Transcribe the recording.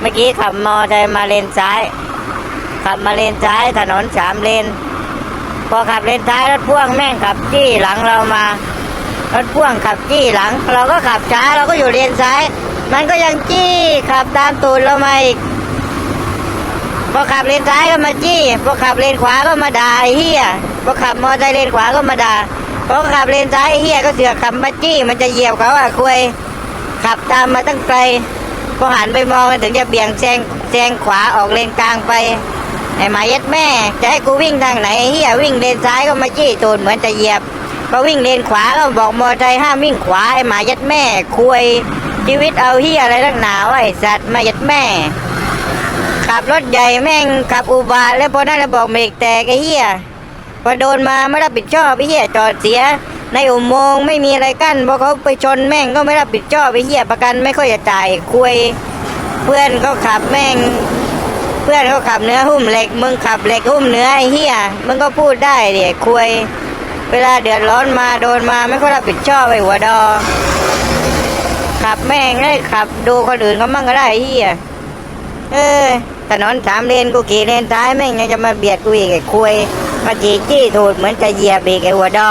เมื่อกี้ขับมอเตอร์มาเลนซ้าย ขับมาเลนซ้ายถนนสามเลน พอขับเลนซ้ายรถพ่วงแม่งขับจี้หลังเรามา รถพ่วงขับจี้หลัง เราก็ขับช้าเราก็อยู่เลนซ้าย มันก็ยังจี้ขับตามตูดเรามาอีก พอขับเลนซ้ายก็มาจี้ พอขับเลนขวาก็มาด่าไอ้เฮียพอขับมอเตอร์เลนขวาก็มาด่า พอขับเลนซ้ายไอ้เฮียก็เสือกขับมาจี้มันจะเหยียบเขาอะคุยขับตามมาตั้งไกล พอหันไปมองถึงจะเบี่ยงแซงแซงขวาออกเลนกลางไปไอ้หมาเย็ดแม่ จะให้กูวิ่งทางไหนเฮียวิ่งเลนซ้ายก็มาจี้ตูดเหมือนจะเหยียบพอวิ่งเลนขวาก็บอกมอไซค์ห้ามวิ่งขวาไอ้หมาเย็ดแม่คุยชีวิตเอาเฮียอะไรตั้งหนาวะไอ้สัตว์หมาเย็ดแม่ขับรถใหญ่แม่งขับอุบาทแล้วพอนั่นแล้วบอกเบรกแตกไอ้เหี้ยพอโดนมาไม่รับผิดชอบไอ้เหี้ยจอดเสีย ในอุโมงค์ไม่มีอะไรกั้นพอเขาไปชนแม่งก็ไม่รับผิดชอบไอ้เหี้ยประกันไม่ค่อยจะจ่ายคุย เพื่อนเขาขับแม่ง เพื่อนเขาขับเนื้อหุ้มเหล็ก มึงขับเหล็กหุ้มเนื้อไอ้เหี้ยมึงก็พูดได้เดี๋ยคุย เวลาเดือดร้อนมาโดนมาไม่ค่อยรับผิดชอบไอ้หัวดอ ขับแม่งให้ขับ ดูคนอื่นเขามั่งก็ได้ไอ้เหี้ยเออถนนสามเลนกูขี่เลนซ้ายแม่งยังจะมาเบียดกูอีกไอ้คุยมาจีจี้ถูดเหมือนจะเหยียบอีกไอ้หัวดอ